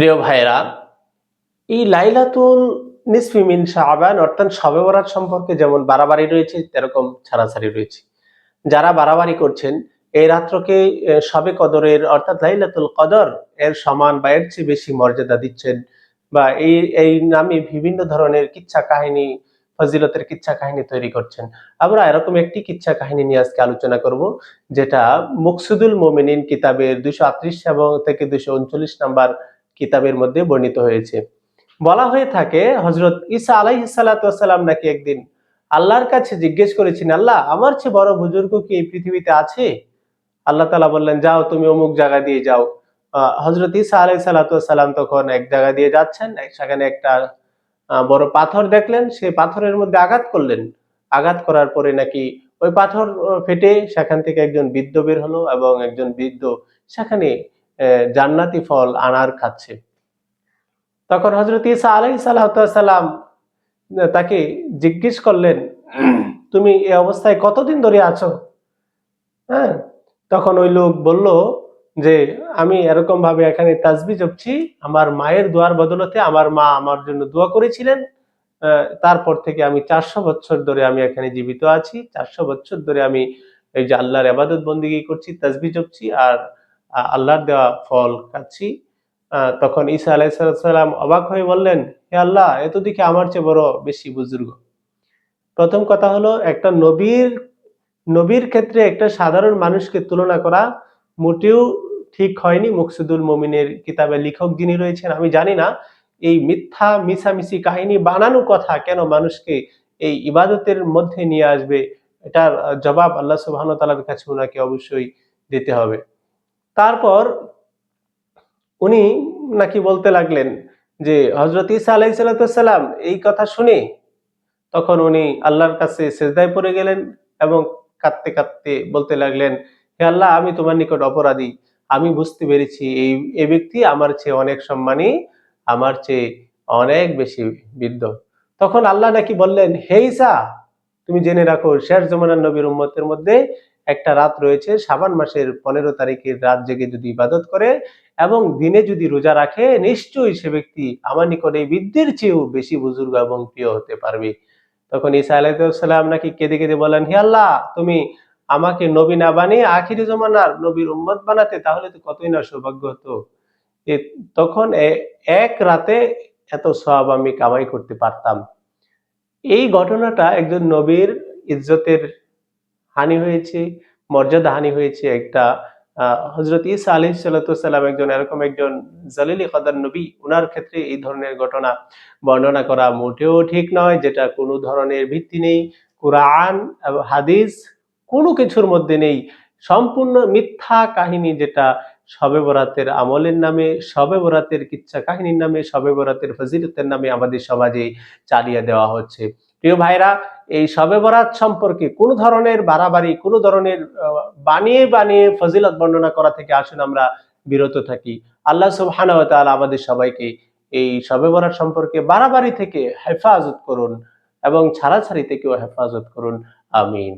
প্রিয় ভাইরা এই লাইলাতুল নিসফিমিন শাহবান অর্থাৎ শবে বরাত সম্পর্কে যেমন বাড়াবাড়ি রয়েছে, তেরকম ছাড়াছাড়ি রয়েছে। যারা বাড়াবাড়ি করছেন, এই রাত্রকে শবে কদরের, অর্থাৎ লাইলাতুল কদর, এর সমান বা এর চেয়ে বেশি মর্যাদা দিচ্ছেন বা এই এই নামে বিভিন্ন ধরনের কিচ্ছা কাহিনী, ফজিলতের কিচ্ছা কাহিনী তৈরি করছেন। আমরা এরকম একটি কিচ্ছা কাহিনী নিয়ে আজকে আলোচনা করব, যেটা মুকসুদুল মোমিনিন কিতাবের দুশো আটত্রিশ এবং থেকে দুশো উনচল্লিশ নাম্বার কিতাবের মধ্যে বর্ণিত হয়েছে। বলা হয়ে থাকে হজরত ঈসা আলাইহিস সালাম নাকি একদিন আল্লাহর কাছে জিজ্ঞেস করেছেন, আল্লাহ, আমার চেয়ে বড় বুজুর্গ কি এই পৃথিবীতে আছে? আল্লাহ তালা বললেন, যাও, তুমি অমুক জায়গা দিয়ে যাও। হজরত ঈসা আলাই সালাম তখন এক জায়গা দিয়ে যাচ্ছেন, সেখানে একটা বড় পাথর দেখলেন সে পাথরের মধ্যে আঘাত করলেন। আঘাত করার পরে নাকি ওই পাথর ফেটে সেখান থেকে একজন বৃদ্ধ বের হলো এবং একজন বৃদ্ধ সেখানে জান্নাতি ফল আনার খাচ্ছে। তখন হজরত ইসা আলাই সাল্লাম তাকে জিজ্ঞেস করলেন, তুমি এই অবস্থায় কতদিন ধরে আছো? হ্যাঁ তখন ওই লোক বলল যে, আমি এরকম ভাবে এখানে তাজবি জপছি, আমার মায়ের দোয়ার বদলতে আমার মা আমার জন্য দোয়া করেছিলেন তারপর থেকে আমি চারশো বছর ধরে আমি এখানে জীবিত আছি, চারশো বছর ধরে আমি এই যে আল্লাহর আবাদত বন্দিগি করছি তাজবি জপছি, আর আল্লাহর দেওয়া ফল খাচ্ছি। তখন ঈসা আলাইসাল্লাম অবাক হয়ে বললেন, হে আল্লাহ এত দিকে আমার চেয়ে বড় বেশি বুজুর্গ। প্রথম কথা হলো, একটা নবীর নবীর ক্ষেত্রে একটা সাধারণ মানুষকে তুলনা করা মোটেও ঠিক হয়নি। মুকসুদুল মমিনের কিতাবে লেখক যিনি রয়েছেন, আমি জানি না, এই মিথ্যা, মিছামিছি কাহিনী বানানো কথা কেন মানুষকে এই ইবাদতের মধ্যে নিয়ে আসবে? এটার জবাব আল্লাহ সুবহান তালার কাছে ওনাকে অবশ্যই দিতে হবে। তারপর উনি নাকি বলতে লাগলেন যে হজরত ইসা আলাই সাল্লাম এই কথা শুনে তখন উনি আল্লাহর কাছে সেজদায় পড়ে গেলেন এবং কাঁদতে কাঁদতে বলতে লাগলেন, হে আল্লাহ, আমি তোমার নিকট অপরাধী। আমি বুঝতে পেরেছি এই এই ব্যক্তি আমার চেয়ে অনেক সম্মানী, আমার চেয়ে অনেক বেশি বৃদ্ধ। তখন আল্লাহ নাকি বললেন, হে ঈসা, তুমি জেনে রাখো, শেষ জমানার নবীর উম্মতের মধ্যে একটা রাত রয়েছে, সাবান মাসের পনেরো তারিখের রাত জেগে যদি ইবাদত করে এবং দিনে যদি রোজা রাখে, নিশ্চয়ই সে ব্যক্তি আমার নিকট বৃদ্ধির চেয়েও বেশি বুজুর্গ এবং প্রিয় হতে পারবে। তখন ঈসা আলাইসাল্লাম নাকি কেঁদে কেঁদে বলেন, হে আল্লাহ, তুমি আমাকে নবী না বানিয়ে আখিরি জমানার নবীর উম্মত বানাতে, তাহলে তো কতই না সৌভাগ্য হতো? তখন এক রাতে এত সব আমি কামাই করতে পারতাম। এই ঘটনাটা একজন নবীর ইজ্জতের হানি হয়েছে, মর্যাদা হানি হয়েছে একটা হজরত ইসা আলি সাল্লাম একজন এরকম একজন জালিলি কদার নবী ওনার ক্ষেত্রে এই ধরনের ঘটনা বর্ণনা করা মোটেও ঠিক নয়, যেটা কোনো ধরনের ভিত্তি নেই। কোরআন, হাদিস কোনো কিছুর মধ্যে নেই। সম্পূর্ণ মিথ্যা কাহিনী যেটা শবে বরাতের আমলের নামে, শবে বরাতের কিচ্ছা কাহিনীর নামে, শবে বরাতের ফজিলতের নামে আমাদের সমাজে চালিয়ে দেওয়া হচ্ছে। প্রিয় ভাইরা, এই সবে বরাত সম্পর্কে কোনো ধরনের বাড়াবাড়ি, কোনো ধরনের বানিয়ে বানিয়ে ফজিলত বর্ণনা করা থেকে আসুন আমরা বিরত থাকি। আল্লাহ সুবহানাহু আমাদের সবাইকে এই সবে বরাত সম্পর্কে বাড়াবাড়ি থেকে হেফাজত করুন এবং ছাড়াছাড়ি থেকেও হেফাজত করুন। আমিন।